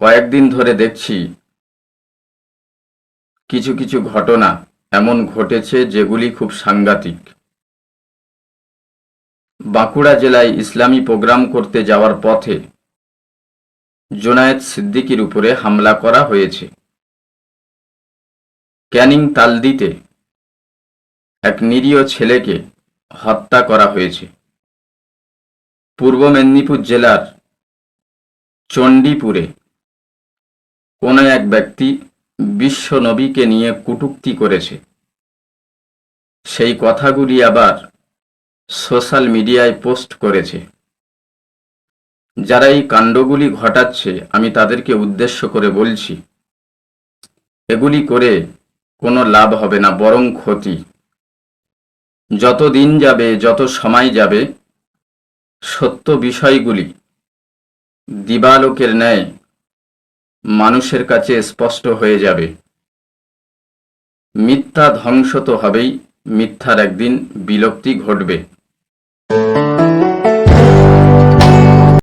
কয়েকদিন ধরে দেখছি কিছু কিছু ঘটনা এমন ঘটেছে যেগুলি খুব সাংঘাতিক। বাঁকুড়া জেলায় ইসলামী প্রোগ্রাম করতে যাওয়ার পথে জোনায়েদ সিদ্দিকির উপরে হামলা করা হয়েছে। ক্যানিং তালদিতে এক নিরীহ ছেলেকে হত্যা করা হয়েছে। পূর্ব মেদিনীপুর জেলার চণ্ডীপুরে কোনো এক ব্যক্তি বিশ্ব নবীকে নিয়ে কটূক্তি করেছে। সেই কথাগুলি আবার সোশ্যাল মিডিয়ায় পোস্ট করেছে। যারা এই কাণ্ডগুলি ঘটাচ্ছে, আমি তাদেরকে উদ্দেশ্য করে বলছি, এগুলি করে কোনো লাভ হবে না, বরং ক্ষতি। যত দিন যাবে, যত সময় যাবে, সত্য বিষয়গুলি দিবালোকের ন্যায় মানুষের কাছে স্পষ্ট হয়ে যাবে। মিথ্যা ধ্বংস তো হবেই মিথ্যার একদিন বিলুপ্তি ঘটবে।